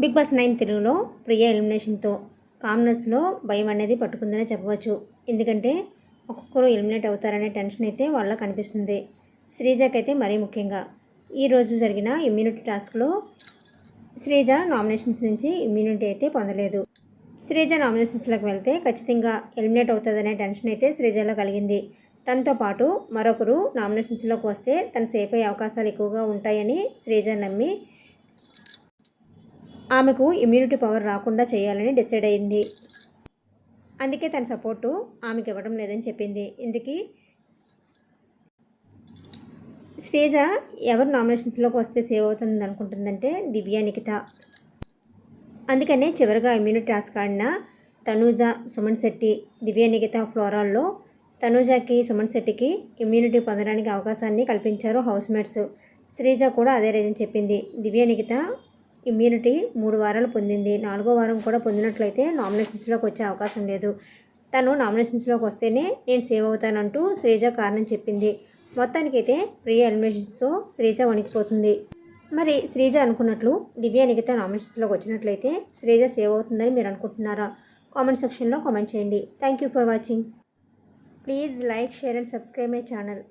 Big boss nine తెలుగులో ప్రియ ఎలిమినేషన్తో కామ్నెస్లో భయం అనేది పట్టుకుందనే చెప్పవచ్చు. ఎందుకంటే ఒక్కొక్కరు ఎలిమినేట్ అవుతారనే టెన్షన్ అయితే వాళ్ళ కనిపిస్తుంది. శ్రీజకైతే మరీ ముఖ్యంగా. ఈరోజు జరిగిన ఇమ్యూనిటీ టాస్క్లో శ్రీజ నామినేషన్స్ నుంచి ఇమ్యూనిటీ అయితే పొందలేదు. శ్రీజ నామినేషన్స్లోకి వెళ్తే ఖచ్చితంగా ఎలిమినేట్ అవుతుందనే టెన్షన్ అయితే శ్రీజలో కలిగింది. తనతో పాటు మరొకరు నామినేషన్స్లోకి వస్తే తను సేఫ్ అయ్యే అవకాశాలు ఎక్కువగా ఉంటాయని శ్రీజ నమ్మి ఆమెకు ఇమ్యూనిటీ పవర్ రాకుండా చేయాలని డిసైడ్ అయింది. అందుకే తన సపోర్టు ఆమెకి ఇవ్వడం లేదని చెప్పింది. ఇందుకీ శ్రీజ ఎవరు నామినేషన్స్లోకి వస్తే సేవ్ అవుతుంది అనుకుంటుందంటే దివ్య నిఖిత. అందుకనే చివరిగా ఇమ్యూనిటీ టాస్క్ ఆడిన తనూజ సుమన్ శెట్టి దివ్య నిఖిత ఫ్లోరాల్లో తనూజకి సుమన్ శెట్టికి ఇమ్యూనిటీ పొందడానికి అవకాశాన్ని కల్పించారు హౌస్ మేట్స్ శ్రీజ కూడా అదే రీజన్ చెప్పింది. దివ్య నిఖిత ఇమ్యూనిటీ మూడు వారాలు పొందింది. నాలుగో వారం కూడా పొందినట్లయితే నామినేషన్స్లోకి వచ్చే అవకాశం లేదు. తను నామినేషన్స్లోకి వస్తేనే నేను సేవ్ అవుతానంటూ శ్రీజ కారణం చెప్పింది. మొత్తానికైతే ప్రియ ఎలిమినేషన్స్తో శ్రీజ వణికిపోతుంది. మరి శ్రీజ అనుకున్నట్లు దివ్య నిగిత నామినేషన్స్లోకి వచ్చినట్లయితే శ్రీజ సేవ్ అవుతుందని మీరు అనుకుంటున్నారా? కామెంట్ సెక్షన్లో కామెంట్ చేయండి. Thank you for watching please like share and subscribe my channel